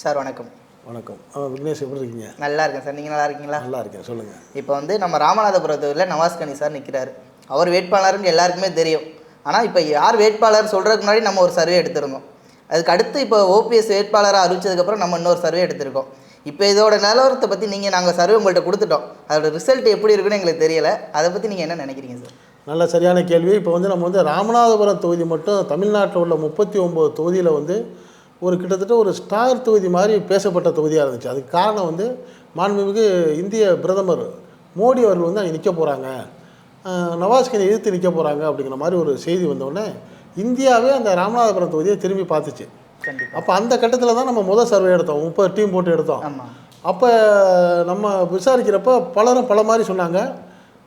Sir வணக்கம். வணக்கம். விக்னேஷ் எப்படி இருக்கீங்க? நல்லா இருக்கேன் சார். நீங்கள் நல்லா இருக்கீங்களா? நல்லா இருக்கேன். சொல்லுங்கள் இப்போ வந்து நம்ம ராமநாதபுரம் தொகுதியில் நவாஸ் கனி சார் நிற்கிறாரு அவர் வேட்பாளர்னு எல்லாருக்குமே தெரியும். ஆனால் இப்போ யார் வேட்பாளர் சொல்கிறதுக்கு முன்னாடி நம்ம ஒரு சர்வே எடுத்திருந்தோம். அதுக்கு அடுத்து இப்போ ஓபிஎஸ் வேட்பாளராக அறிவிச்சதுக்கப்புறம் நம்ம இன்னொரு சர்வே எடுத்திருக்கோம். இப்போ இதோட நிலவரத்தை பற்றி நீங்கள் நாங்கள் சர்வே உங்கள்கிட்ட கொடுத்துட்டோம். அதோட ரிசல்ட் எப்படி இருக்குன்னு எங்களுக்கு தெரியல. அதை பற்றி நீங்கள் என்ன நினைக்கிறீங்க சார்? நல்ல சரியான கேள்வி. இப்போ வந்து நம்ம வந்து ராமநாதபுரம் தொகுதி மட்டும் தமிழ்நாட்டில் உள்ள முப்பத்தி ஒம்பது தொகுதியில் வந்து ஒரு கிட்டத்தட்ட ஒரு ஸ்டார் தொகுதி மாதிரி பேசப்பட்ட தொகுதியாக இருந்துச்சு. அதுக்கு காரணம் வந்து மாண்புமிகு இந்திய பிரதமர் மோடி அவர்கள் வந்து அங்கே நிற்க போகிறாங்க நவாஸ்கனை எதிர்த்து நிற்க போகிறாங்க அப்படிங்கிற மாதிரி ஒரு செய்தி வந்தோடனே இந்தியாவே அந்த ராமநாதபுரம் தொகுதியை திரும்பி பார்த்துச்சு. கண்டிப்பாக அப்போ அந்த கட்டத்தில் தான் நம்ம முதல் சர்வே எடுத்தோம். முப்பது டீம் போட்டு எடுத்தோம். அப்போ நம்ம விசாரிக்கிறப்ப பலரும் பல மாதிரி சொன்னாங்க.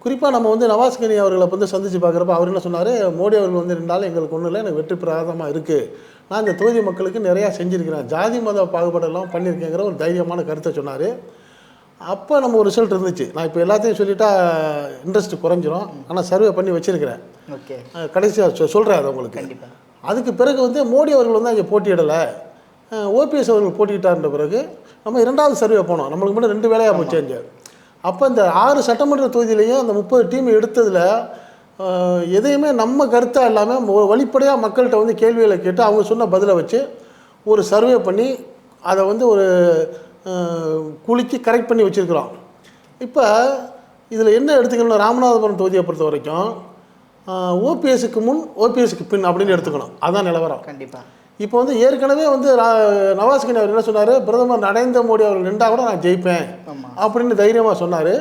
குறிப்பாக நம்ம வந்து நவாஸ்கனி அவர்களை வந்து சந்தித்து பார்க்குறப்ப அவர் என்ன சொன்னார் மோடி அவர்கள் வந்து ரெண்டாலும் எங்களுக்கு ஒன்றும் இல்லை எனக்கு வெற்றி பிரகாதமாக இருக்குது நான் இந்த தொகுதி மக்களுக்கு நிறையா செஞ்சுருக்கிறேன். ஜாதி மத பாகுபாடெல்லாம் பண்ணியிருக்கேங்கிற ஒரு தைரியமான கருத்தை சொன்னார். அப்போ நம்ம ஒரு ரிசல்ட் இருந்துச்சு. நான் இப்போ எல்லாத்தையும் சொல்லிட்டா இன்ட்ரெஸ்ட் குறைஞ்சிரும். ஆனால் சர்வே பண்ணி வச்சுருக்கிறேன். ஓகே. கடைசியாக சொ சொல்கிறேன் அது உங்களுக்கு. கண்டிப்பாக அதுக்கு பிறகு வந்து மோடி அவர்கள் வந்து அங்கே போட்டியிடலை. ஓபிஎஸ் அவர்கள் போட்டியிட்டார்ன்ற பிறகு நம்ம இரண்டாவது சர்வே போனோம். நம்மளுக்கு மட்டும் ரெண்டு வேலையாக போச்சு அங்கே. அப்போ இந்த ஆறு சட்டமன்ற தொகுதியிலையும் அந்த முப்பது டீம் எடுத்ததில் எதையுமே நம்ம கருத்தாக இல்லாமல் வழிப்படையாக மக்கள்கிட்ட வந்து கேள்விகளை கேட்டு அவங்க சொன்ன பதிலை வச்சு ஒரு சர்வே பண்ணி அதை வந்து ஒரு அஹ், குலுக்கி கரெக்ட் பண்ணி வச்சுருக்குறோம். இப்போ இதில் என்ன எடுத்துக்கணும் ராமநாதபுரம் தொகுதியை பொறுத்த வரைக்கும் ஓபிஎஸ்க்கு முன் ஓபிஎஸ்க்கு பின் அப்படின்னு எடுத்துக்கணும். அதுதான் நிலவரம். கண்டிப்பாக இப்போ வந்து ஏற்கனவே வந்து ரா- நவாஸ்கனி அவர் என்ன சொன்னார்? பிரதமர் நரேந்திர மோடி அவர்கள் நின்றா கூட நான் ஜெயிப்பேன் அப்படின்னு தைரியமாக சொன்னார்.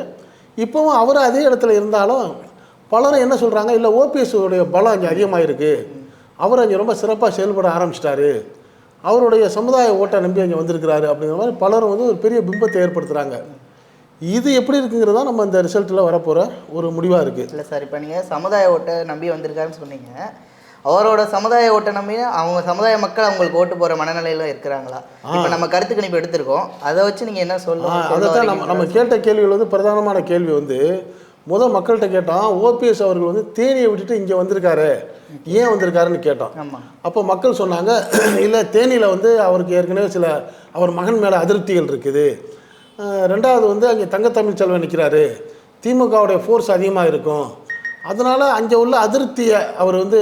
இப்போவும் அவர் அதே இடத்துல இருந்தாலும் பலரும் என்ன சொல்கிறாங்க இல்லை ஓபிஎஸ் உடைய பலம் அங்கே அதிகமாக இருக்குது அவர் அங்கே ரொம்ப சிறப்பாக செயல்பட ஆரம்பிச்சிட்டாரு. அவருடைய சமுதாய ஓட்டை நம்பி அங்கே வந்திருக்கிறாரு அப்படிங்கிற மாதிரி பலரும் வந்து ஒரு பெரிய பிம்பத்தை ஏற்படுத்துகிறாங்க இது எப்படி இருக்குங்கிறதா நம்ம இந்த ரிசல்ட்டில் வரப்போகிற ஒரு முடிவாக இருக்குது இல்லை சார் இப்போ நீங்கள் சமுதாய ஓட்டை நம்பி வந்திருக்காருன்னு சொன்னீங்க. அவரோட சமுதாய ஓட்டை நம்பி அவங்க சமுதாய மக்கள் அவங்களுக்கு ஓட்டு போகிற மனநிலையில இருக்கிறாங்களா? இப்போ நம்ம கருத்து கணிப்பு எடுத்திருக்கோம். அதை வச்சு நீங்கள் என்ன சொல்ல அதை தான் நம்ம நம்ம கேட்ட கேள்விகள் வந்து பிரதானமான கேள்வி வந்து முதல் மக்கள்கிட்ட கேட்டோம் ஓபிஎஸ் அவர்கள் வந்து தேனியை விட்டுட்டு இங்கே வந்திருக்காரு. ஏன் வந்திருக்காருன்னு கேட்டோம். அப்போ மக்கள் சொன்னாங்க இல்லை தேனியில் வந்து அவருக்கு ஏற்கனவே சில அவர் மகன் மேலே அதிருப்திகள் இருக்குது. ரெண்டாவது வந்து அங்கே தங்கத்தமிழ் செல்வன் நிற்கிறாரு திமுகவுடைய ஃபோர்ஸ் அதிகமாக இருக்கும். அதனால் அங்கே உள்ள அதிருப்தியை அவர் வந்து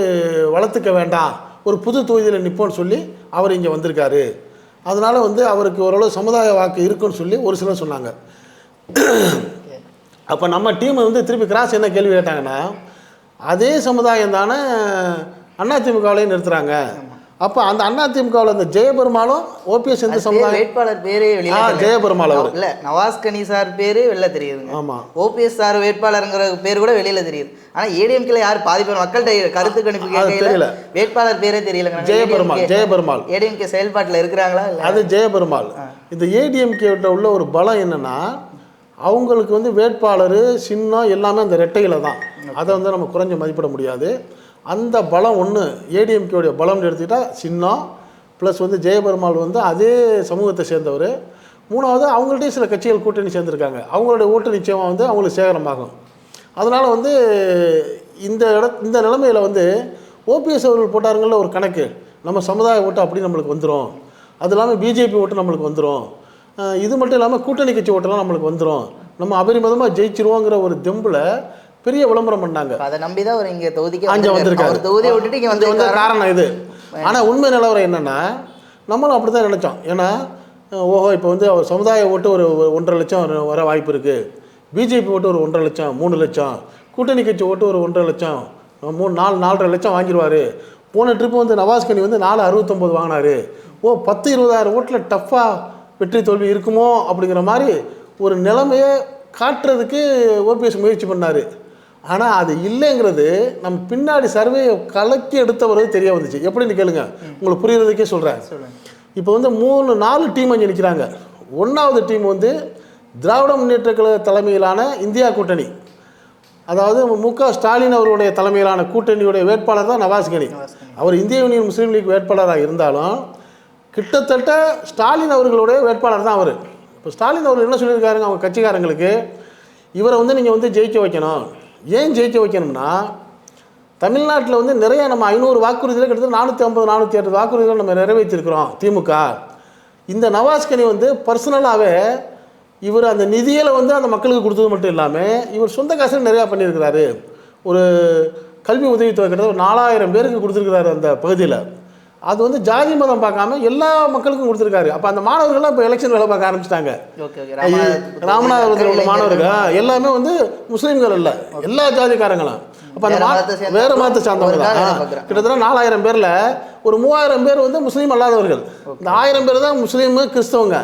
வளர்த்துக்க வேண்டாம். ஒரு புது தொகுதியில் நிற்போன்னு சொல்லி அவர் இங்கே வந்திருக்காரு. அதனால் வந்து அவருக்கு ஓரளவு சமுதாய வாக்கு இருக்குன்னு சொல்லி ஒரு சிலர் சொன்னாங்க. அப்போ நம்ம டீம் வந்து திருப்பி கிராஸ் என்ன கேள்வி கேட்டாங்கன்னா அதே சமுதாயம் தானே அதிமுகவிலையும் நிறுத்துகிறாங்க அப்போ அந்த அதிமுகவில் அந்த ஜெயபெருமாளும் ஓபிஎஸ் பேர் சமுதாயம் வேட்பாளர் பேரே தெரியல. ஜெயபெருமாள் அவர். இல்ல நவாஸ் கனி சார் பேரு வெளில தெரியுதுங்க. ஆமாம் ஓபிஎஸ் சார் வேட்பாளருங்கிற பேர் கூட வெளியில தெரியுது. ஆனா ஏடிஎம்கேல யார் பாதி பேர் மக்கள்கிட்ட கருத்து கணிப்பு கேட்கல தெரியல. வேட்பாளர் பேரே தெரியலங்க. ஜெயபெருமாள் ஜெயபெருமாள். ஏடிஎம்கே செயல்பாட்டுல இருக்கிறாங்களா? அது ஜெயபெருமாள். இந்த ஏடிஎம்கேட்ட உள்ள ஒரு பலம் என்னன்னா அவங்களுக்கு வந்து வேட்பாளர் சின்னம் எல்லாமே அந்த ரெட்டையில தான். அதை வந்து நம்ம குறைஞ்ச மதிப்பிட முடியாது. அந்த பலம் ஒன்று ஏடிஎம்கேவுடைய பலம்னு எடுத்துக்கிட்டால் சின்னம் ப்ளஸ் வந்து ஜெயபெருமாள் வந்து அதே சமூகத்தை சேர்ந்தவர். மூணாவது அவங்கள்ட்டயும் சில கட்சிகள் கூட்டணி சேர்ந்துருக்காங்க. அவங்களுடைய ஓட்டு நிச்சயமாக வந்து அவங்களுக்கு சேகரமாகும். அதனால் வந்து இந்த இட இந்த நிலைமையில் வந்து ஓபிஎஸ் அவர்கள் போட்டாருங்கள ஒரு கணக்கு. நம்ம சமுதாய ஓட்டு அப்படி நம்மளுக்கு வந்துடும் அது இல்லாமல் பிஜேபி ஓட்டு நம்மளுக்கு வந்துடும் இது மட்டும் இல்லாமல் கூட்டணி கட்சி ஓட்டெல்லாம் நம்மளுக்கு வந்துடும் நம்ம அபரிமிதமாக ஜெயிச்சிருவோங்கிற ஒரு தெம்பில் பெரிய விளம்பரம் பண்ணாங்க. அதை நம்பிதான் அவர் இங்க தொகுதிக்கு அங்கே வந்திருக்காரு. தொகுதியை விட்டுட்டு இங்க வந்து வந்த காரணம் இது. ஆனால் உண்மை நிலவரம் என்னென்னா நம்மளும் அப்படி தான் நினச்சோம். ஏன்னா ஓஹோ இப்போ வந்து அவர் சமுதாய ஓட்டு ஒரு ஒன்றரை லட்சம் வர- வாய்ப்பு இருக்குது பிஜேபி ஓட்டு ஒரு ஒன்றரை லட்சம் மூணு லட்சம். கூட்டணி கட்சி ஓட்டு ஒரு ஒன்றரை லட்சம். மூணு நாலு நாலரை லட்சம் வாங்கிடுவார் போன ட்ரிப்பு வந்து நவாஸ்கனி வந்து நாலு அறுபத்தொம்போது வாங்கினாரு. ஓ பத்து இருபதாயிரம் ஓட்டில் டஃப்பாக வெற்றி தோல்வி இருக்குமோ அப்படிங்கிற மாதிரி ஒரு நிலைமையை காட்டுறதுக்கு ஓபிஎஸ் முயற்சி பண்ணார். ஆனால் அது இல்லைங்கிறது நம்ம பின்னாடி சர்வேயை கலக்கி எடுத்தவரது தெரிய வந்துச்சு. எப்படின்னு கேளுங்க. உங்களுக்கு புரியறதுக்கே சொல்கிறேன் இப்போ வந்து மூணு நாலு டீம் அங்கே நிற்கிறாங்க ஒன்றாவது டீம் வந்து திராவிட முன்னேற்ற கழக தலைமையிலான இந்தியா கூட்டணி. அதாவது மு க ஸ்டாலின் அவருடைய தலைமையிலான கூட்டணியுடைய வேட்பாளர் தான் நவாஸ் கனி. அவர் இந்திய யூனியன் முஸ்லீம் லீக் வேட்பாளராக இருந்தாலும் கிட்டத்தட்ட ஸ்டாலின் அவர்களுடைய வேட்பாளர் தான் அவர். இப்போ ஸ்டாலின் அவர் என்ன சொல்லியிருக்காருங்க? அவங்க கட்சிக்காரங்களுக்கு இவரை வந்து நீங்கள் வந்து ஜெயிக்க வைக்கணும். ஏன் ஜெயிக்க வைக்கணும்னா தமிழ்நாட்டில் வந்து நிறைய நம்ம ஐநூறு வாக்குறுதியில் கிட்டத்தட்ட நானூற்றி ஐம்பது நானூற்றி எட்டு வாக்குறுதிகள் நம்ம நிறைவேற்றிருக்கிறோம் திமுக. இந்த நவாஸ்கனி வந்து பர்சனலாகவே இவர் அந்த நிதியில் வந்து அந்த மக்களுக்கு கொடுத்தது மட்டும் இல்லாமல் இவர் சொந்த காசில் நிறையா பண்ணியிருக்கிறாரு. ஒரு கல்வி உதவித்தொகை கிட்டத்தட்ட ஒரு நாலாயிரம் பேருக்கு கொடுத்துருக்கிறாரு அந்த பகுதியில். அது வந்து ஜாதி மதம் பார்க்காம எல்லா மக்களுக்கும் கொடுத்துருக்காரு. அப்போ அந்த மாணவர்கள்லாம் இப்போ எலெக்ஷன் வேலை பார்க்க ஆரம்பிச்சிட்டாங்க. ராமநாதபுரத்தில் உள்ள மாணவர்கள் எல்லாமே வந்து முஸ்லீம்கள் இல்லை. எல்லா ஜாதிக்காரங்களும். அப்போ அந்த வேற மதத்தை சேர்ந்த- வேற மதத்தை சார்ந்தவங்க. கிட்டத்தட்ட நாலாயிரம் பேரில் ஒரு மூவாயிரம் பேர் வந்து முஸ்லீம் அல்லாதவர்கள். இந்த ஆயிரம் பேர் தான் முஸ்லீமு கிறிஸ்தவங்க.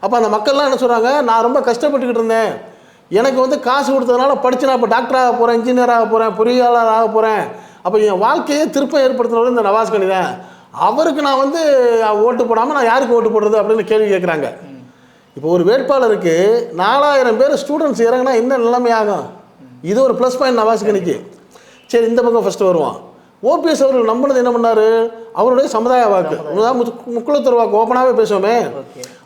அப்போ அந்த மக்கள்லாம் என்ன சொல்கிறாங்க நான் ரொம்ப கஷ்டப்பட்டுக்கிட்டு இருந்தேன். எனக்கு வந்து காசு கொடுத்ததுனால படிச்சு நான் இப்போ டாக்டர் ஆக போகிறேன் இன்ஜினியர் ஆக போகிறேன் பொறியாளர் ஆக போகிறேன் அப்போ என் வாழ்க்கையே திருப்பம் ஏற்படுத்தினவர் இந்த நவாஸ் கனி தான். அவருக்கு நான் வந்து ஓட்டு போடாமல் நான் யாருக்கு ஓட்டு போடுறது அப்படின்னு கேள்வி கேட்குறாங்க இப்போ ஒரு வேட்பாளருக்கு நாலாயிரம் பேர் ஸ்டூடெண்ட்ஸ் இறங்கினா என்ன நிலைமை ஆகும் இது ஒரு ப்ளஸ் பாயிண்ட் நவாஸ்கனிக்கு சரி இந்த பக்கம் ஃபஸ்ட்டு வருவான் ஓபிஎஸ் அவர்கள் நம்பினது என்ன பண்ணாரு? அவருடைய சமுதாய வாக்கு. முக்குளத்தூர் வாக்கு ஓப்பனாகவே பேசுவோமே.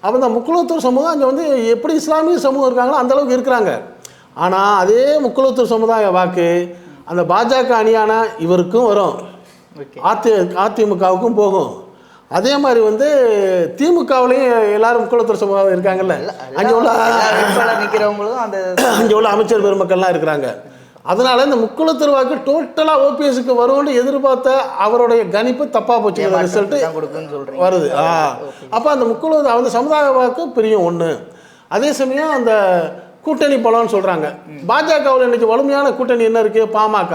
அப்போ இந்த முக்குளத்தூர் சமூகம் அங்கே வந்து எப்படி இஸ்லாமிய சமூகம் இருக்காங்களோ அந்த அளவுக்கு இருக்கிறாங்க. ஆனால் அதே முக்குளத்தூர் சமுதாய வாக்கு அந்த பாஜக அணியான இவருக்கும் வரும். அதி அதிமுகவுக்கும் போகும். அதே மாதிரி வந்து திமுகவுலையும் எல்லாரும் முக்குளத்தூர் சமூகம் இருக்காங்கல்ல. அங்கே உள்ள வேட்பாளர் நிக்கிறவங்களும் அந்த அங்கே உள்ள அமைச்சர் பெருமக்கள்லாம் இருக்கிறாங்க. அதனால இந்த முக்குளத்தூர் வாக்கு டோட்டலாக ஓபிஎஸ்க்கு வரும்னு எதிர்பார்த்த அவருடைய கணிப்பு தப்பாக போச்சு. ரிசல்ட் வருது. ஆ. அப்போ அந்த முக்குளத்தூர் அந்த சமுதாய வாக்கு பிரியும் ஒன்று அதே சமயம் அந்த கூட்டணி பலம்னு சொல்கிறாங்க பாஜகவில் இன்னைக்கு வலிமையான கூட்டணி என்ன இருக்குது பாமக.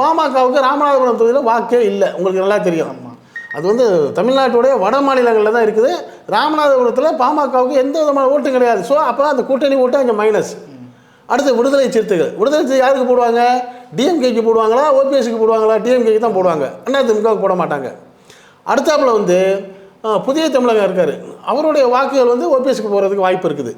பாமகவுக்கு ராமநாதபுரம் தொகுதியில் வாக்கே இல்லை. உங்களுக்கு நல்லா தெரியும். அது வந்து தமிழ்நாட்டுடைய வட மாநிலங்களில் தான் இருக்குது. ராமநாதபுரத்தில் பாமகவுக்கு எந்த விதமான ஓட்டும் கிடையாது. ஸோ அப்போ அந்த கூட்டணி ஓட்டு அங்கே மைனஸ் அடுத்து விடுதலை சிறுத்தைகள். விடுதலை சிறுத்தை யாருக்கு போடுவாங்க? டிஎம்கேக்கு போடுவாங்களா? ஓபிஎஸ்க்கு போடுவாங்களா? டிஎம்கேக்கு தான் போடுவாங்க. அதிமுகவுக்கு போட மாட்டாங்க. அடுத்தாப்புல வந்து புதிய தமிழகம் இருக்கார். அவருடைய வாக்குகள் வந்து ஓபிஎஸ்க்கு போகிறதுக்கு வாய்ப்பு இருக்குது.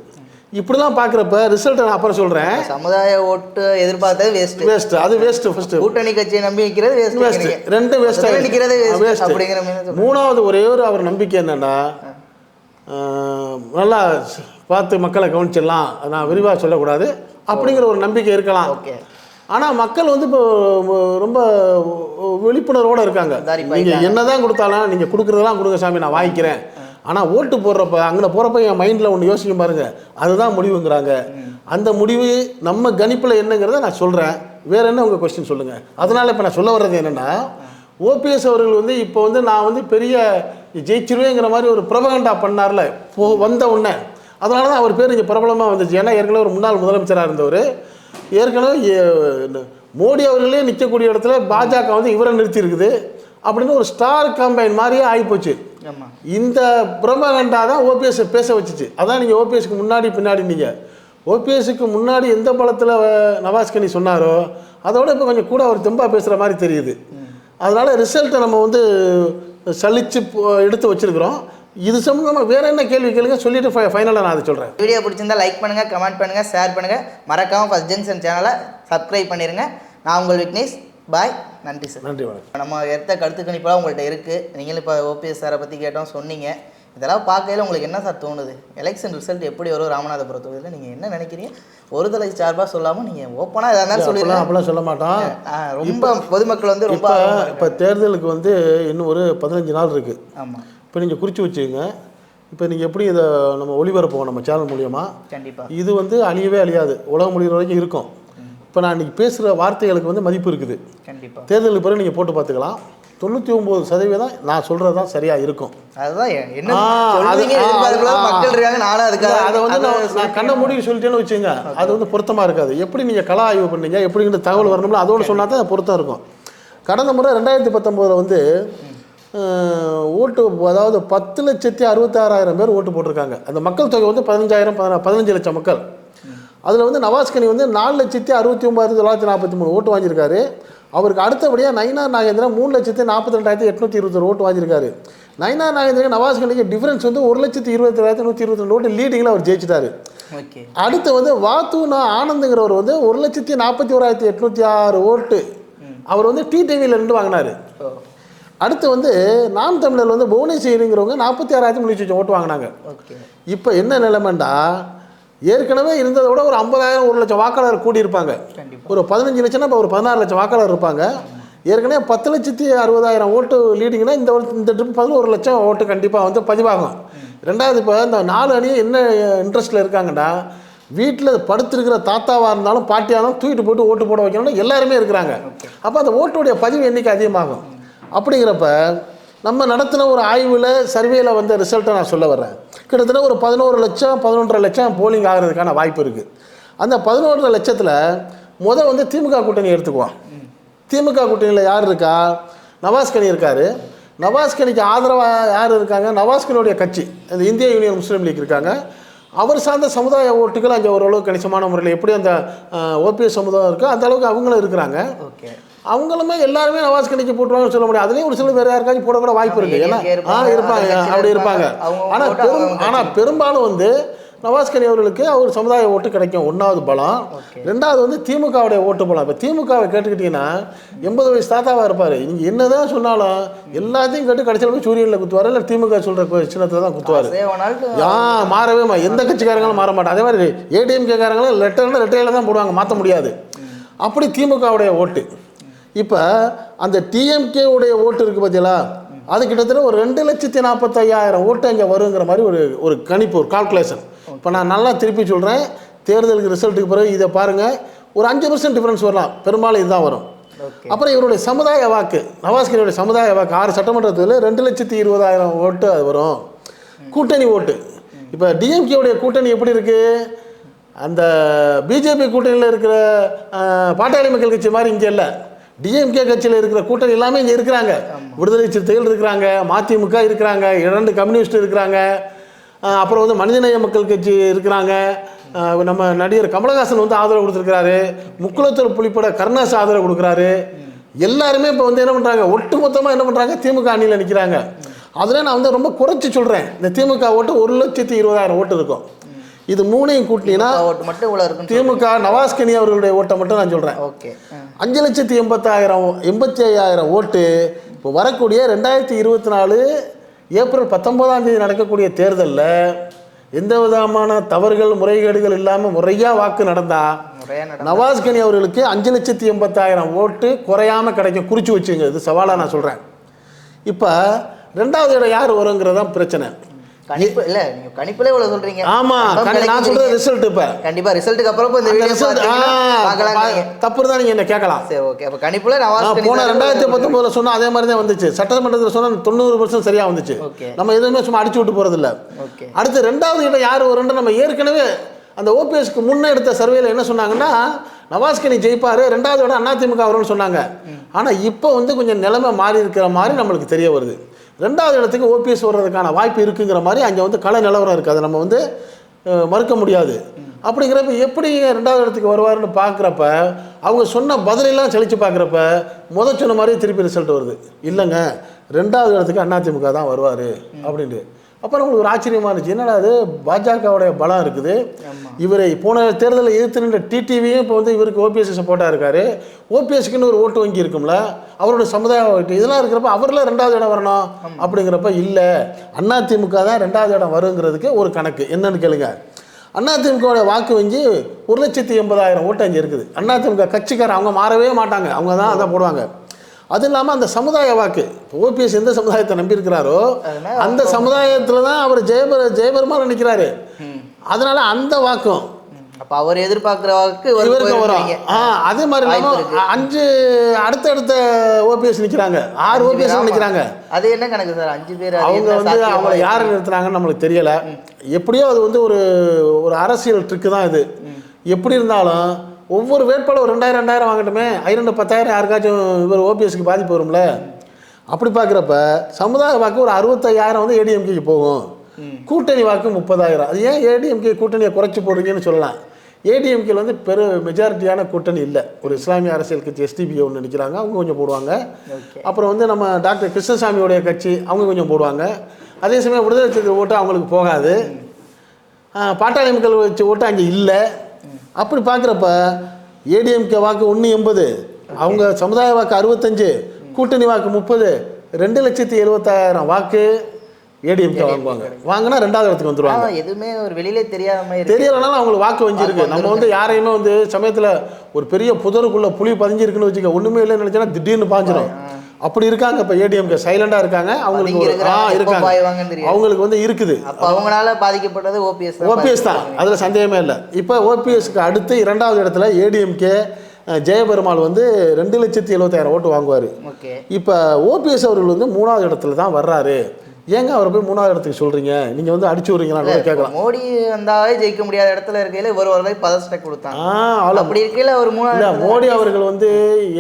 இப்படிலாம் பார்க்குறப்ப ரிசல்ட்டை நான் அப்புறம் சொல்கிறேன் சமுதாய ஓட்டு எதிர்பார்த்தது வேஸ்ட் வேஸ்ட் அது வேஸ்ட்டு ஃபஸ்ட்டு கூட்டணி கட்சியை நம்பி நிக்கிறது வேஸ்ட் வேஸ்ட் ரெண்டு வேஸ்ட் நிக்கிறது வேஸ்ட் வேஸ்ட் அப்படிங்கிற. மூணாவது ஒரே ஒரு அவர் நம்பிக்கை என்னன்னா நல்லா பார்த்து மக்களை கவனிச்சிடலாம். நான் விரிவாக சொல்லக்கூடாது. அப்படிங்கிற ஒரு நம்பிக்கை இருக்கலாம். ஓகே. ஆனால் மக்கள் வந்து இப்போ ரொம்ப விழிப்புணர்வோடு இருக்காங்க. நீங்கள் என்னதான் கொடுத்தாலும் நீங்கள் கொடுக்குறதெல்லாம் கொடுங்க சாமி நான் வாங்கிக்கிறேன் ஆனால் ஓட்டு போடுறப்ப அங்கே போகிறப்ப என் மைண்டில் ஒன்று யோசிக்க பாருங்கள் அதுதான் முடிவுங்கிறாங்க. அந்த முடிவு நம்ம கணிப்பில் என்னங்கிறத நான் சொல்கிறேன் வேறு என்ன உங்கள் கொஸ்டின் சொல்லுங்கள் அதனால் இப்போ நான் சொல்ல வர்றது என்னென்னா ஓபிஎஸ் அவர்கள் வந்து இப்போ வந்து நான் வந்து பெரிய ஜெயிச்சிருவேங்கிற மாதிரி ஒரு பிரபகண்டா பண்ணார்ல. போ வந்த உடனே. அதனால தான் அவர் பேர் இங்கே பிரபலமாக வந்துச்சு. ஏன்னா ஏற்கனவே ஒரு முன்னாள் முதலமைச்சராக இருந்தவர். ஏற்கனவே மோடி அவர்களே நிற்கக்கூடிய இடத்துல பாஜக வந்து இவரை நிறுத்தியிருக்குது. அப்படின்னு ஒரு ஸ்டார் கம்பைன் மாதிரியே ஆகிப்போச்சு இந்த பிரபகண்டா தான் ஓபிஎஸ் பேச வச்சுச்சு. அதான் நீங்கள் ஓபிஎஸ்க்கு முன்னாடி பின்னாடி நீங்கள் ஓபிஎஸ்க்கு முன்னாடி எந்த பலத்தில் நவாஸ்கனி சொன்னாரோ அதோட இப்போ கொஞ்சம் கூட அவர் தெம்பா பேசுகிற மாதிரி தெரியுது. அதனால ரிசல்ட்டை நம்ம வந்து போ- எடுத்து வச்சிருக்கிறோம். இது சம்மந்தமாக வேற என்ன கேள்வி கேளுங்க சொல்லிட்டு ஃபைனலாக நான் அதை சொல்கிறேன் வீடியோ பிடிச்சிருந்தா லைக் பண்ணுங்க கமெண்ட் பண்ணுங்க ஷேர் பண்ணுங்க. மறக்காம ஃபர்ஸ்ட் ஜங்ஷன் சேனலை சப்ஸ்கிரைப் பண்ணிருங்க. நான் உங்கள் விக்னேஷ். பாய் நன்றி சார். நன்றி வணக்கம். நம்ம எடுத்த கருத்து கணிப்பெல்லாம் உங்கள்கிட்ட இருக்குது நீங்களும் இப்போ ஓபிஎஸ் சாரை பற்றி கேட்டோம் சொன்னீங்க. இதெல்லாம் பார்க்கையில உங்களுக்கு என்ன சார் தோணுது? எலெக்ஷன் ரிசல்ட் எப்படி வரும் ராமநாதபுரம் தொகுதியில்? நீங்கள் என்ன நினைக்கிறீங்க? ஒரு தலை சார்பாக சொல்லாமல் நீங்கள் ஓப்பனாக அப்பெல்லாம் சொல்லிடுங்க. அப்பெல்லாம் சொல்ல மாட்டான் ஆ, ரொம்ப பொதுமக்கள் வந்து ரொம்ப இப்போ இப்போ தேர்தலுக்கு வந்து இன்னும் ஒரு பதினஞ்சு நாள் இருக்குது ஆமாம் இப்போ நீங்கள் குறித்து வச்சுக்கோங்க. இப்போ நீங்கள் எப்படி இதை நம்ம ஒளிபரப்போம் நம்ம சேனல் மூலியமாக கண்டிப்பாக இது வந்து அழியவே அழியாது. உலகம் முடிகிற வரைக்கும் இருக்கும். இப்போ நான் இன்றைக்கி பேசுகிற வார்த்தைகளுக்கு வந்து மதிப்பு இருக்குது. கண்டிப்பாக தேர்தலுக்கு பிறகு நீங்கள் போட்டு பார்த்துக்கலாம். தொண்ணூற்றி ஒம்பது சதவீதம் நான் சொல்கிறது தான் சரியாக இருக்கும். அதுதான் என்ன மக்கள் இருக்காங்க நானும் அதை வந்து நான் கண்ண மூடி சொல்லிட்டேன்னு வச்சுங்க அது வந்து பொருத்தமாக இருக்காது. எப்படி நீங்கள் கள ஆய்வு பண்ணீங்க எப்படிங்கிற தகவல் வரணும்ல? அதோடு சொன்னா தான் பொருத்தம் இருக்கும். கடந்த முறை ரெண்டாயிரத்தி பத்தொம்போதில் வந்து ஓட்டு அதாவது பத்து லட்சத்தி அறுபத்தாறாயிரம் பேர் ஓட்டு போட்டிருக்காங்க. அந்த மக்கள் தொகை வந்து பதினஞ்சாயிரம் பதினா- பதினஞ்சு லட்சம் மக்கள். அதில் வந்து நவாஸ்கனி வந்து நாலு லட்சத்தி அறுபத்தி ஒம்பதாயிரத்தி தொள்ளாயிரத்தி நாற்பத்தி மூணு ஓட்டு வாங்கியிருக்காரு. அவருக்கு அடுத்தபடியாக நயினார் நாகேந்திரன் மூணு லட்சத்தி நாற்பத்தி ரெண்டாயிரத்தி எட்நூற்றி இருபத்தொரு ஓட்டு வாங்கியிருக்காரு. நயினார் நாகேந்திரன் நவாஸ்கனிக்கு டிஃபரன்ஸ் வந்து ஒரு லட்சத்தி இருபத்தி ரெண்டாயிரத்தி நூற்றி இருபத்தி ரெண்டு ஓட்டு லீடிங்கில் அவர் ஜெயிச்சிட்டாரு. அடுத்து வந்து வாத்துனா ஆனந்துங்கிறவர் வந்து ஒரு லட்சத்தி நாற்பத்தி ஓராயிரத்தி எட்நூற்றி ஆறு ஓட்டு அவர் வந்து டிடிவியில் ரெண்டு வாங்கினார். ஓ. அடுத்து வந்து நாம் தமிழர் வந்து புவனேஸ்வரிங்கிறவங்க நாற்பத்தி ஆறாயிரத்தி முன்னூற்றி ஓட்டு வாங்கினாங்க. இப்போ என்ன நிலைமைண்டா ஏற்கனவே இருந்ததை விட ஒரு ஐம்பதாயிரம் ஒரு லட்சம் வாக்காளர் கூடியிருப்பாங்க. ஒரு பதினஞ்சு லட்சம்னா இப்போ ஒரு பதினாறு லட்சம் வாக்காளர் இருப்பாங்க. ஏற்கனவே பத்து லட்சத்தி அறுபதாயிரம் ஓட்டு லீடிங்னா இந்த இந்த ட்ரிப் பதினோரு லட்சம் ஓட்டு கண்டிப்பாக வந்து பதிவாகும். ரெண்டாவது இப்போ இந்த நாலு அணியும் என்ன இன்ட்ரெஸ்ட்டில் இருக்காங்கன்னா வீட்டில் படுத்திருக்கிற தாத்தாவாக இருந்தாலும் பாட்டியாக இருந்தாலும் தூக்கிட்டு போட்டு ஓட்டு போட வைக்கணும்னு எல்லாருமே இருக்கிறாங்க. அப்போ அந்த ஓட்டுடைய பதிவு எண்ணிக்கை அதிகமாகும்? அப்படிங்கிறப்ப நம்ம நடத்தின ஒரு ஆய்வில் சர்வேல வந்த ரிசல்ட்டை நான் சொல்ல வர்றேன். கிட்டத்தட்ட ஒரு பதினோரு லட்சம் பதினொன்றரை லட்சம் போலிங் ஆகிறதுக்கான வாய்ப்பு இருக்குது அந்த பதினொன்றரை லட்சத்தில் முத வந்து திமுக கூட்டணி எடுத்துக்குவோம். திமுக கூட்டணியில் யார் இருக்கா? நவாஸ்கனி இருக்கார். நவாஸ்கனிக்கு ஆதரவாக யார் இருக்காங்க? நவாஸ்கனுடைய கட்சி அந்த இந்திய யூனியன் முஸ்லீம் லீக் இருக்காங்க. அவர் சார்ந்த சமுதாய ஓட்டுகள் அங்கே ஓரளவுக்கு கணிசமான முறையில் எப்படி அந்த ஓபிஎஸ் சமுதாயம் இருக்கோ அந்த அளவுக்கு அவங்களும் இருக்கிறாங்க. ஓகே. அவங்களுமே எல்லாருமே நவாஸ் கணிக்கு போட்டுருவாங்கன்னு சொல்ல முடியாது. அதுலேயும் ஒரு சில வேறு யாருக்காச்சும் போட கூட வாய்ப்பு இருக்கு. ஏன்னா ஆ இருப்பாங்க, அப்படி இருப்பாங்க. ஆனால் பெரும் ஆனால் பெரும்பாலும் வந்து நவாஸ் கனி அவர்களுக்கு அவர் சமுதாய ஓட்டு கிடைக்கும். ஒன்றாவது பலம். ரெண்டாவது வந்து திமுகவுடைய ஓட்டு பலம். இப்போ திமுகவை கேட்டுக்கிட்டீங்கன்னா எண்பது வயசு தாத்தாவாக இருப்பார். நீங்கள் என்னதான் சொன்னாலும் எல்லாத்தையும் கேட்டு கடைசியில் போய் சூரியனில் குத்துவார்? இல்லை திமுக சொல்கிற சின்னத்தில் தான் குத்துவார். யா மாறவே மா எந்த கட்சிக்காரங்களும் மாற மாட்டாங்க. அதே மாதிரி ஏடிஎம்கே காரங்களும் லெட்டர்னா லெட்டரில் தான் போடுவாங்க. மாற்ற முடியாது. அப்படி திமுகவுடைய ஓட்டு. இப்போ அந்த டிஎம்கே உடைய ஓட்டு இருக்குது பார்த்தீங்களா அது கிட்டத்தட்ட ஒரு ரெண்டு லட்சத்தி நாற்பத்தையாயிரம் ஓட்டு அங்கே வருங்கிற மாதிரி ஒரு ஒரு கணிப்பு ஒரு கால்குலேஷன் இப்போ நான் நல்லா திருப்பி சொல்கிறேன் தேர்தலுக்கு ரிசல்ட்டுக்கு பிறகு இதை பாருங்கள் ஒரு அஞ்சு பர்சன்ட் டிஃப்ரென்ஸ் வரலாம். பெரும்பாலும் இதுதான் வரும். அப்புறம் இவருடைய சமுதாய வாக்கு நவாஸ்கரியுடைய சமுதாய வாக்கு ஆறு சட்டமன்றத்தில் ரெண்டு லட்சத்தி இருபதாயிரம் ஓட்டு அது வரும். கூட்டணி ஓட்டு. இப்போ டிஎம்கேவுடைய கூட்டணி எப்படி இருக்கு? அந்த பிஜேபி கூட்டணியில் இருக்கிற பாட்டாளி மக்கள் கட்சி மாதிரி இங்கே இல்லை. டிஎம்கே கட்சியில் இருக்கிற கூட்டணி எல்லாமே இங்கே இருக்கிறாங்க. விடுதலை சிறுத்தைகள் இருக்கிறாங்க மதிமுக இருக்கிறாங்க இரண்டு கம்யூனிஸ்ட் இருக்கிறாங்க அப்புறம் வந்து மனிதநேய மக்கள் கட்சி இருக்கிறாங்க. நம்ம நடிகர் கமலஹாசன் வந்து ஆதரவு கொடுத்துருக்கிறாரு. முக்குளத்தூர் புலிப்பட கருணாஸ் ஆதரவு கொடுக்குறாரு. எல்லாருமே இப்போ வந்து என்ன பண்ணுறாங்க ஒட்டு மொத்தமாக என்ன பண்ணுறாங்க திமுக அணியில் நிற்கிறாங்க அதில் நான் வந்து ரொம்ப குறைச்சி சொல்கிறேன் இந்த திமுக ஓட்டு ஒரு லட்சத்தி இருபதாயிரம் ஓட்டு இருக்கும். இது மூணையும் கூட்டினீங்கன்னா ஓட்டு மட்டும் இவ்வளோ இருக்குன்னு திமுக நவாஸ்கனி அவர்களுடைய ஓட்டை மட்டும் நான் சொல்கிறேன் ஓகே. அஞ்சு லட்சத்தி எண்பத்தாயிரம் எண்பத்தி ஐயாயிரம் ஓட்டு இப்போ வரக்கூடிய ரெண்டாயிரத்தி இருபத்தி நாலு ஏப்ரல் பத்தொன்பதாம் தேதி நடக்கக்கூடிய தேர்தலில் எந்த விதமான தவறுகள் முறைகேடுகள் இல்லாமல் முறையாக வாக்கு நடந்தா முறையாக நட நவாஸ்கனி அவர்களுக்கு அஞ்சு லட்சத்தி எண்பத்தாயிரம் ஓட்டு குறையாம கிடைக்கும். குறித்து வச்சுங்க இது சவாலாக நான் சொல்கிறேன் இப்போ ரெண்டாவது இடம் யார் வருங்கிறதான் பிரச்சனை. கணிப்பு இல்ல நீங்க கணிப்புல இவ்வளவு சொல்றீங்க. கன்ஃபார்ம் நான் கிடைக்குது. ரிசல்ட் இப்போ. கண்டிப்பா ரிசல்ட்டுக்கு அப்புறம் இப்ப இந்த வீடியோ பார்க்கலாம் நீங்க. தப்பு தான் நீங்கள் என்ன கேட்கலாம். சரி ஓகே அப்ப கணிப்புல நான் போன ரெண்டாயிரத்தி பத்தொன்பதுல சொன்னா அதே மாதிரி தான் வந்துச்சு. சட்டமன்றத்தில் சொன்னா தொண்ணூறு பர்சன்ட் சரியா வந்துச்சு. நம்ம எதுவுமே சும்மா அடிச்சு விட்டு போறது இல்ல ஓகே அடுத்து ரெண்டாவது இடம் யார் வரும்னு நம்ம ஏற்கனவே அந்த ஓபிஎஸ்க்கு முன்னே எடுத்த சர்வேல என்ன சொன்னாங்கன்னா நவாஸ்கனி ஜெயிப்பாரு ரெண்டாவது இடம் அதிமுக வரும்னு சொன்னாங்க. ஆனா இப்போ வந்து கொஞ்சம் நிலைமை மாறி இருக்கிற மாதிரி நம்மளுக்கு தெரிய வருது. ரெண்டாவது இடத்துக்கு ஓபிஎஸ் வர்றதுக்கான வாய்ப்பு இருக்குங்கிற மாதிரி அங்கே வந்து கள நிலவரம் இருக்குது அதை நம்ம வந்து மறுக்க முடியாது. அப்படிங்கிறப்ப எப்படி ரெண்டாவது இடத்துக்கு வருவாருன்னு பார்க்குறப்ப அவங்க சொன்ன பதிலெல்லாம் செழிச்சு பார்க்குறப்ப முத சொன்ன மாதிரி திருப்பி ரிசல்ட் வருது. இல்லைங்க ரெண்டாவது இடத்துக்கு அதிமுக தான் வருவார். அப்படின்ட்டு. அப்போ நம்மளுக்கு ஒரு ஆச்சரியமா இருந்துச்சு. என்னடா அது பாஜகவுடைய பலம் இருக்குது. இவரை போன தேர்தலில் எதிர்த்து நின்ற டிடிவியும் இப்போ வந்து இவருக்கு ஓபிஎஸ் சப்போர்ட்டாக இருக்காரு. ஓபிஎஸ்க்குன்னு ஒரு ஓட்டு வங்கி இருக்கும்ல. அவரோட சமுதாய ஓட்டு. இதெல்லாம் இருக்கிறப்ப அவரில் ரெண்டாவது இடம் வரணும் அப்படிங்கிறப்ப இல்லை. அதிமுக தான் ரெண்டாவது இடம் வருங்கிறதுக்கு ஒரு கணக்கு. என்னன்னு கேளுங்க. அதிமுகவுடைய வாக்கு வங்கி ஒரு லட்சத்தி எண்பதாயிரம் ஓட்டு அங்கே இருக்குது. அதிமுக கட்சிக்காரர் அவங்க மாறவே மாட்டாங்க. அவங்க தான் அதான் போடுவாங்க. அது இல்லாமல் அந்த சமுதாய வாக்கு ஓபிஎஸ் எந்த சமுதாயத்தை நம்பியிருக்கிறாரோ அந்த சமுதாயத்தில் தான் அவர் ஜெயபெர ஜெயபெருமாள் நிற்கிறாரு அதனால அந்த வாக்கும். அப்ப அவர் எதிர்பார்க்கிற வாக்கு இவருக்கு வரும். ஆ அதே மாதிரி இல்லாமல். அஞ்சு அடுத்தடுத்த ஓபிஎஸ் நிற்கிறாங்க ஆறு ஓபிஎஸ். நிற்கிறாங்க அது என்ன கணக்கு சார் அஞ்சு பேர் அவங்க வந்து அவங்கள? யார் நிறுத்துனாங்கன்னு நம்மளுக்கு தெரியல எப்படியோ அது வந்து ஒரு ஒரு அரசியல் ட்ரிக்கு தான் இது எப்படி இருந்தாலும் ஒவ்வொரு வேட்பாளர் ரெண்டாயிரம் ரெண்டாயிரம் வாங்கட்டுமே. ஐநூறு பத்தாயிரம் யாருக்காச்சும் இவர் ஓபிஎஸ்க்கு பாதிப்பு வரும்ல? அப்படி பார்க்குறப்ப சமுதாய வாக்கு ஒரு அறுபத்தையாயிரம் வந்து ஏடிஎம்கேக்கு போகும். கூட்டணி வாக்கு முப்பதாயிரம். அது ஏன் ஏடிஎம்கே கூட்டணியை குறைச்சி போடுறீங்கன்னு சொல்லலாம். ஏடிஎம்கேல வந்து பெரு மெஜாரிட்டியான கூட்டணி இல்லை. ஒரு இஸ்லாமிய அரசியல் கட்சி எஸ்டிபி ஒன்று நிற்கிறாங்க அவங்க கொஞ்சம் போடுவாங்க. அப்புறம் வந்து நம்ம டாக்டர் கிருஷ்ணசாமியோடைய கட்சி அவங்க கொஞ்சம் போடுவாங்க. அதே சமயம் விடுதலை ஓட்டு அவங்களுக்கு போகாது. பாட்டாளி மக்கள் வச்ச ஓட்டு அங்கே இல்லை. அப்படி பார்க்குறப்ப ஏடிஎம்கே வாக்கு ஒன்று எண்பது அவங்க சமுதாய வாக்கு அறுபத்தஞ்சு கூட்டணி வாக்கு முப்பது ரெண்டு லட்சத்தி எழுபத்தாயிரம் வாக்கு ஏடிஎம்கே வாங்குவாங்க. வாங்கினா ரெண்டாவது இடத்துக்கு வந்துருவாங்க. எதுவுமே ஒரு வெளியிலே இருக்கு. தெரியலனாலும் அவங்களுக்கு வாக்கு வங்கி இருக்கு நம்ம வந்து யாரையுமே வந்து சமயத்துல ஒரு பெரிய புதருக்குள்ள புலி பதிஞ்சிருக்குன்னு வச்சுக்க ஒண்ணுமே இல்லைன்னு நினைச்சா திடீர்னு பாஞ்சிரும். அப்படி இருக்காங்க இப்ப ஏடிஎம்கே. சைலண்டா இருக்காங்க. அவங்களுக்கு ஆ இருக்காங்க. அவங்களுக்கு வந்து இருக்குது. அவங்களால பாதிக்கப்பட்டது ஓபிஎஸ் ஓபிஎஸ் தான். அதில் சந்தேகமே இல்லை. இப்போ ஓபிஎஸ்க்கு அடுத்து இரண்டாவது இடத்துல ஏடிஎம்கே ஜெயபெருமாள் வந்து ரெண்டு லட்சத்தி எழுபத்தாயிரம் ஓட்டு வாங்குவார். இப்போ ஓபிஎஸ் அவர்கள் வந்து மூணாவது இடத்துல தான் வர்றாரு. ஏங்க அவரை போய் மூணாவது இடத்துக்கு சொல்கிறீங்க நீங்கள் வந்து அடிச்சு விட்றீங்களான்னு கூட கேட்கலாம். மோடி வந்தாலே ஜெயிக்க முடியாத இடத்துல இருக்கையில இவர் ஒரு வரை பதஸ்ட கொடுத்தாங்க அப்படி இருக்கையில ஒரு மூணாவது மோடி அவர்கள் வந்து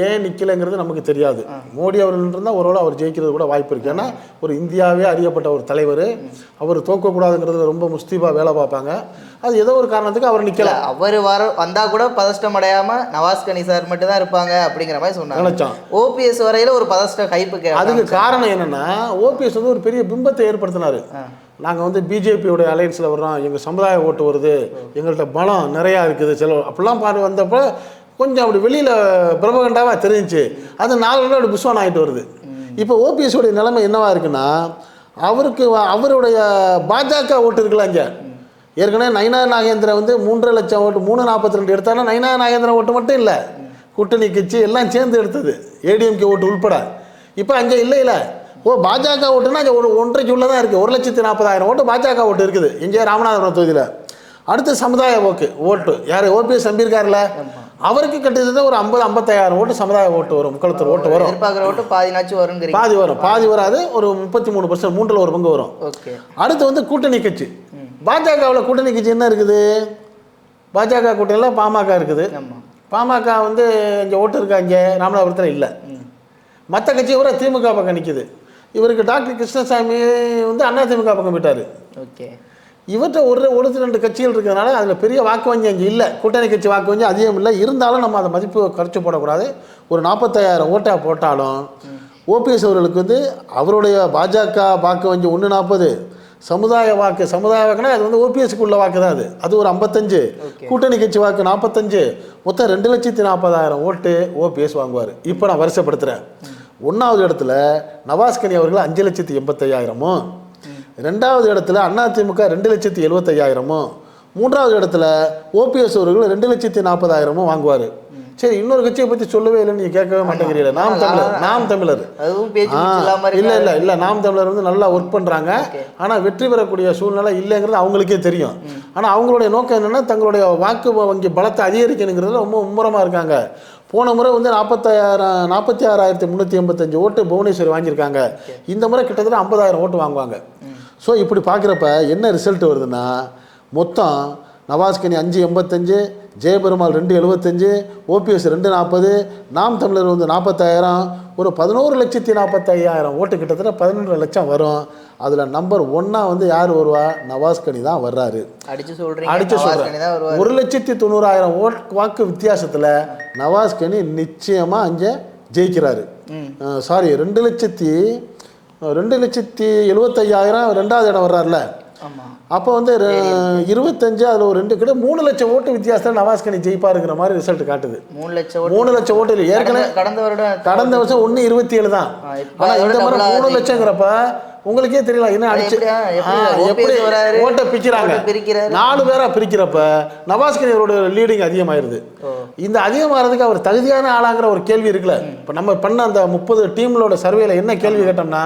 ஏன் நிற்கலைங்கிறது நமக்கு தெரியாது. மோடி அவர்கள் இருந்தால் ஒருவேளை அவர் ஜெயிக்கிறது கூட வாய்ப்பு இருக்குது ஏன்னா ஒரு இந்தியாவே அறியப்பட்ட ஒரு தலைவர். அவர் தோக்கக்கூடாதுங்கிறதுல ரொம்ப முஸ்தீபா வேலை பார்ப்பாங்க. அது ஏதோ ஒரு காரணத்துக்கு அவர் நிற்கல அவர் வர வந்தா கூட பதஷ்டம் அடையாம நவாஸ் கனி சார் மட்டும் தான் இருப்பாங்க அப்படிங்கிற மாதிரி சொன்னாங்க. ஓபிஎஸ் வரையில ஒரு பதஷ்ட ஹைப்பு அதுக்கு காரணம் என்னன்னா ஓபிஎஸ் வந்து ஒரு பெரிய பிம்பத்தை ஏற்படுத்தினாரு. நாங்கள் வந்து பிஜேபியோட அலையன்ஸில் வர்றோம். எங்கள் சமுதாய ஓட்டு வருது. எங்கள்கிட்ட பலம் நிறையா இருக்குது. சில அப்படிலாம் பாரு வந்தப்போ கொஞ்சம் அப்படி வெளியில் பிரபகண்டாவாக தெரிஞ்சுச்சு. அது நாலு அப்படி புஷ்வான் ஆகிட்டு வருது. இப்போ ஓபிஎஸ் உடைய நிலைமை என்னவா இருக்குன்னா அவருக்கு அவருடைய பாஜக ஓட்டு இருக்குல்ல இங்கே ஏற்கனவே நயினா நாகேந்திரன் வந்து மூன்றரை லட்சம் ஓட்டு மூணு நாற்பத்தி ரெண்டு எடுத்தாங்கன்னா நயினா நாகேந்திரன் ஓட்டு மட்டும் இல்லை. கூட்டணி கட்சி எல்லாம் சேர்ந்து எடுத்தது. ஏடிஎம்கே ஓட்டு உள்பட. இப்போ அங்கே இல்லை இல்லை ஓ பாஜக ஓட்டுனா ஒரு ஒன்றரைக்கு உள்ள தான் இருக்குது ஒரு லட்சத்தி நாற்பதாயிரம் ஓட்டு பாஜக ஓட்டு இருக்குது. இங்கே ராமநாதபுரம் தொகுதியில். அடுத்து சமுதாய ஓட்டு ஓட்டு. யார்? ஓபிஎஸ் நம்பியிருக்காருல்ல அவருக்கு கிட்டத்தட்ட ஒரு ஐம்பது ஐம்பத்தாயிரம் ஓட்டு சமுதாய ஓட்டு வரும். முக்களத்தூர் ஓட்டு வரும். எதிர்பார்க்குற ஓட்டு பாதினாச்சும் வருங்கிறீங்க. பாதி வரும். பாதி வராது. ஒரு முப்பத்தி மூணு பர்சன்ட் மூன்றில் ஒரு பங்கு வரும். ஓகே. அடுத்து வந்து கூட்டணி கட்சி. பாஜகவில் கூட்டணி கட்சி என்ன இருக்குது? பாஜக கூட்டணியில் பாமக இருக்குது. பாமக வந்து இங்கே ஓட்டு இருக்கா இங்கே? ராமநாதபுரத்தில் இல்லை. மற்ற கட்சி கூட திமுக பக்கம் நிற்கிது இவருக்கு டாக்டர் கிருஷ்ணசாமி வந்து அண்ணா திமுக பக்கம் போயிட்டார். ஓகே. இவர்கிட்ட ஒரு ஒரு ரெண்டு கட்சிகள் இருக்கிறதுனால அதில் பெரிய வாக்கு வங்கி அங்கே இல்லை. கூட்டணி கட்சி வாக்கு வங்கி அதிகம் இல்லை. இருந்தாலும் நம்ம அதை மதிப்பு குறைச்சி போடக்கூடாது. ஒரு நாற்பத்தாயிரம் ஓட்டாக போட்டாலும் ஓபிஎஸ் அவர்களுக்கு வந்து அவருடைய பாஜக வாக்கு வங்கி ஒன்று நாற்பது சமுதாய வாக்கு சமுதாய வாக்குனா அது வந்து ஓபிஎஸ்க்கு உள்ள வாக்கு தான் அது. அது ஒரு ஐம்பத்தஞ்சு. கூட்டணி கட்சி வாக்கு நாற்பத்தஞ்சு மொத்தம் ரெண்டு லட்சத்தி நாற்பதாயிரம் ஓட்டு ஓபிஎஸ் வாங்குவார். இப்போ நான் வருஷப்படுத்துகிறேன் ஒன்றாவது இடத்துல நவாஸ்கனி அவர்கள் அஞ்சு லட்சத்தி எண்பத்தையாயிரமும் ரெண்டாவது இடத்துல அதிமுக ரெண்டு லட்சத்தி எழுபத்தையாயிரமும் மூன்றாவது இடத்துல ஓபிஎஸ் அவர்கள் ரெண்டு லட்சத்தி நாற்பதாயிரமும் வாங்குவார். சரி இன்னொரு கட்சியை பற்றி சொல்லவே இல்லைன்னு நீங்கள் கேட்கவே மாட்டேங்கிறீங்க நாம் தமிழர் நாம் தமிழர். இல்ல இல்ல இல்ல நாம் தமிழர் வந்து நல்லா ஒர்க் பண்றாங்க. ஆனா வெற்றி பெறக்கூடிய சூழ்நிலை இல்லைங்கிறது அவங்களுக்கே தெரியும். ஆனா அவங்களுடைய நோக்கம் என்னன்னா தங்களுடைய வாக்கு வங்கி பலத்தை அதிகரிக்கணுங்கிறதுல ரொம்ப மும்முரமா இருக்காங்க. போன முறை வந்து நாற்பத்தாயிரம் நாற்பத்தி ஆறாயிரத்தி முந்நூற்றி எண்பத்தஞ்சு ஓட்டு புவனேஸ்வரி வாங்கியிருக்காங்க. இந்த முறை கிட்டத்தட்ட ஐம்பதாயிரம் ஓட்டு வாங்குவாங்க. ஸோ இப்படி பார்க்குறப்ப என்ன ரிசல்ட் வருதுன்னா மொத்தம் நவாஸ்கனி அஞ்சு எண்பத்தஞ்சு ஜெயபெருமாள் ரெண்டு எழுபத்தஞ்சு ஓபிஎஸ் ரெண்டு நாற்பது நாம் தமிழர் வந்து நாற்பத்தாயிரம் ஒரு பதினோரு லட்சத்தி நாற்பத்தையாயிரம் ஓட்டு கிட்டத்தட்ட பதினொன்று லட்சம் வரும். அதில் நம்பர் ஒன்றா வந்து யார் வருவா? நவாஸ்கனி தான் வர்றாரு. அடிச்சு சொல்றீங்க அடிச்சு சொல்கிறேன் ஒரு லட்சத்தி தொண்ணூறாயிரம் ஓட் வாக்கு வித்தியாசத்தில் நவாஸ்கனி நிச்சயமாக அங்கே ஜெயிக்கிறாரு. சாரி ரெண்டு லட்சத்தி ரெண்டு லட்சத்தி எழுபத்தையாயிரம் ரெண்டாவது இடம் வர்றாருல. அப்போ வந்து இருபத்தஞ்சு அதில் ஒரு ரெண்டு கிட்ட மூணு லட்சம் ஓட்டு வித்தியாசத்தில் நவாஸ்கனி ஜெயிப்பாருங்கிற மாதிரி ரிசல்ட் காட்டுது. மூணு லட்சம் மூணு லட்சம் ஓட்டு இல்லை. ஏற்கனவே கடந்த- வருடம் கடந்த வருஷம் ஒன்று இருபத்தி ஏழு தான் ஆனால் இந்த double மூணு. லட்சங்கிறப்ப உங்களுக்கே தெரியல என்ன அடிச்சு? எப்படி ஓட்டை பிரிக்கிறாரு. நாலு பேரா பிரிக்கிறப்ப நவாஸ்கனி அவரோட லீடிங் அதிகமாயிருது. இந்த அதிகமாகிறதுக்கு அவர் தகுதியான ஆளாங்கிற ஒரு கேள்வி இருக்குல்ல. இப்போ நம்ம பண்ண அந்த முப்பது டீம்களோட சர்வேல என்ன கேள்வி கேட்டோம்னா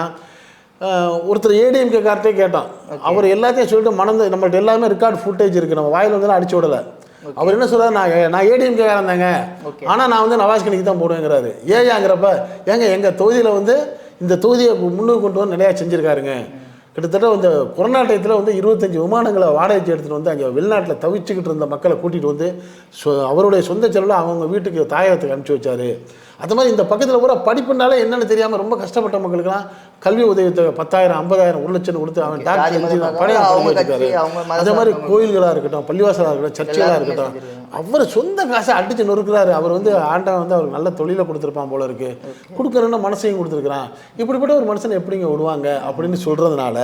ஒருத்தர் ஏடிஎம்கே கார்ட்டே கேட்டோம் அவர் எல்லாத்தையும் சொல்லிட்டு மணந்து நம்மள்ட்ட எல்லாமே ரெக்கார்ட் ஃபுட்டேஜ் இருக்கு. நம்ம வாயில் வந்து அடிச்சு விடல. அவர் என்ன சொல்றாரு? நான் நான் ஏடிஎம்கே காரந்தாங்க ஆனால் நான் வந்து நவாஸ்கனிக்கு தான் போடுவேங்கிறாரு. ஏயாங்கிறப்ப ஏங்க எங்கள் தொகுதியில் வந்து இந்த தொகுதியை முன்னுக்கு கொண்டு வந்து நிறையா செஞ்சுருக்காருங்க கிட்டத்தட்ட இந்த கொரோனா டயத்தில் வந்து இருபத்தஞ்சி விமானங்களை வாடகைக்கு எடுத்துகிட்டு வந்து அங்கே வெளிநாட்டில் தவிச்சுக்கிட்டு இருந்த மக்களை கூட்டிகிட்டு வந்து சொ- அவருடைய சொந்த செலவில் அவங்கவுங்க வீட்டுக்கு தாயகத்துக்கு அனுப்பிச்சி வச்சாரு அது மாதிரி இந்த பக்கத்தில் பூரா படிப்புனால என்னன்னு தெரியாமல் ரொம்ப கஷ்டப்பட்ட மக்களுக்குலாம் கல்வி உதவித்தொகை பத்தாயிரம் ஐம்பதாயிரம் ஒரு லட்சம் கொடுத்து அவன் டாக்டர் பழைய அவங்க அவங்க அதே மாதிரி. கோயில்களாக இருக்கட்டும் பள்ளிவாசலாக இருக்கட்டும் சர்ச்சுகளாக இருக்கட்டும். அவர் சொந்த காசை அடிச்சு நொறுக்கிறாரு. அவர் வந்து ஆண்டவன் வந்து அவருக்கு நல்ல தொழிலை கொடுத்துருப்பான் போல இருக்கு. கொடுக்கறன்னு மனசையும் கொடுத்துருக்குறான். இப்படிப்பட்ட ஒரு மனுஷனை எப்படிங்க விடுவாங்க அப்படின்னு சொல்றதுனால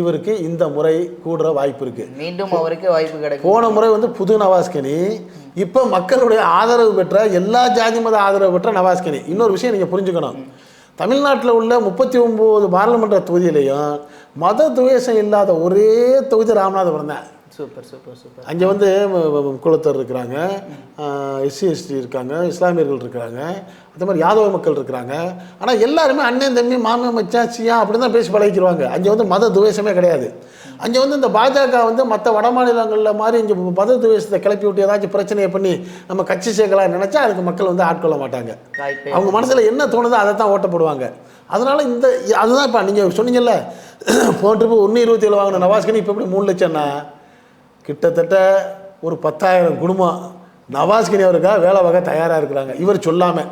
இவருக்கு இந்த முறை கூடுற வாய்ப்பு இருக்கு. மீண்டும் அவருக்கு வாய்ப்பு கிடைக்கும். போன முறை வந்து புது நவாஸ்கனி இப்போ மக்களுடைய ஆதரவு பெற்ற எல்லா ஜாதி மத ஆதரவு பெற்ற நவாஸ்கனி. இன்னொரு விஷயம் நீங்கள் புரிஞ்சுக்கணும். தமிழ்நாட்டில் உள்ள முப்பத்தி ஒம்பது பாராளுமன்ற தொகுதியிலையும் மத துவேஷம் இல்லாத ஒரே தொகுதி ராமநாதபுரம் தான். Super super super. அங்கே வந்து குலத்தர் இருக்கிறாங்க. எஸ்சி எஸ்டி இருக்காங்க இஸ்லாமியர்கள் இருக்கிறாங்க. அதே மாதிரி யாதவ மக்கள் இருக்கிறாங்க. ஆனால் எல்லாருமே அண்ணன் தம்பி மாமன் மச்சான் சியா அப்படி தான் பேசி பழகிக்கிறாங்க அங்கே வந்து மத துவேஷமே கிடையாது. அங்கே வந்து இந்த பாஜக வந்து மற்ற வட மாநிலங்களில் மாதிரி இங்கே மத துவேஷத்தை கிளப்பி விட்டு ஏதாச்சும் பிரச்சனையை பண்ணி நம்ம கட்சி சேர்க்கலாம் நினச்சா அதுக்கு மக்கள் வந்து ஆட்கொள்ள மாட்டாங்க. அவங்க மனசில் என்ன தோணுதோ அதை தான் ஓட்ட போடுவாங்க அதனால இந்த அதுதான் இப்போ நீங்கள் சொன்னீங்கல்ல போன ட்ரிப்பு ஒன்று இருபத்தி ஏழு வாங்கின நவாஸ்கனி இப்போ எப்படி மூணு லட்சம்னா? கிட்டத்தட்ட ஒரு பத்தாயிரம் குடும்பம் நவாஸ்கனி அவருக்காக வேலை வகை தயாராக இருக்கிறாங்க. இவர் சொல்லாமல்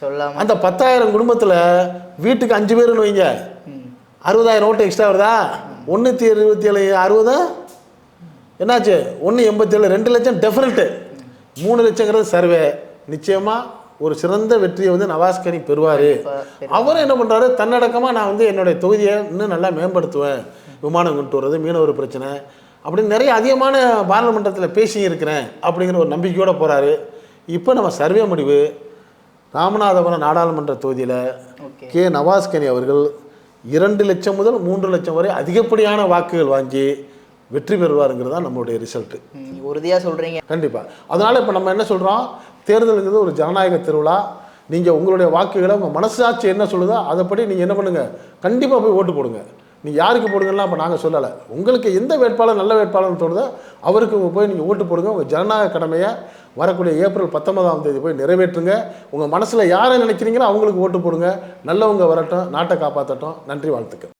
சொல்லாம. அந்த பத்தாயிரம் குடும்பத்தில் வீட்டுக்கு அஞ்சு பேருன்னு வைங்க. அறுபதாயிரம் ஓட்டு எக்ஸ்ட்ரா வருதா? ஒன்றுத்தி இருபத்தி ஏழு அறுபதா? என்னாச்சு? ஒன்று எண்பத்தேழு ரெண்டு லட்சம் டெஃபினட்டு மூணு லட்சங்கிறது சர்வே நிச்சயமாக ஒரு சிறந்த வெற்றியை வந்து நவாஸ்கனி பெறுவார். அவரும் என்ன பண்ணுறாரு தன்னடக்கமாக நான் வந்து என்னுடைய தொகுதியை இன்னும் நல்லா மேம்படுத்துவேன். விமானம் கொண்டு வர்றது மீனவர் பிரச்சனை. அப்படின்னு நிறைய அதிகமான பாராளுமன்றத்தில் பேசி இருக்கிறேன் அப்படிங்கிற ஒரு நம்பிக்கையோடு போகிறாரு இப்போ நம்ம சர்வே முடிவு ராமநாதபுரம் நாடாளுமன்ற தொகுதியில் கே நவாஸ்கனி அவர்கள் இரண்டு லட்சம் முதல் மூன்று லட்சம் வரை அதிகப்படியான வாக்குகள் வாங்கி வெற்றி பெறுவாருங்கிறது தான் நம்மளுடைய ரிசல்ட்டு உறுதியா சொல்றீங்க. கண்டிப்பாக அதனால் இப்போ நம்ம என்ன சொல்கிறோம் தேர்தலுங்கிறது ஒரு ஜனநாயக திருவிழா. நீங்கள் உங்களுடைய வாக்குகளை உங்கள் மனசாட்சி என்ன சொல்லுதோ அதைப்படி நீங்கள் என்ன பண்ணுங்கள் கண்டிப்பாக போய் ஓட்டு போடுங்க. நீ யாருக்கு போடுங்கன்னா அப்போ நாங்கள் சொல்லலை. உங்களுக்கு எந்த வேட்பாளர் நல்ல வேட்பாளர் தோணுதோ அவருக்கு போய் நீங்கள் ஓட்டு போடுங்க. உங்கள் ஜனநாயக கடமையை வரக்கூடிய ஏப்ரல் பத்தொன்பதாம் தேதி போய் நிறைவேற்றுங்க. உங்கள் மனசில் யாரை நினைக்கிறீங்களோ அவங்களுக்கு ஓட்டு போடுங்க. நல்லவங்க வரட்டும் நாட்டை காப்பாற்றட்டும் நன்றி வாழ்த்துக்கள்.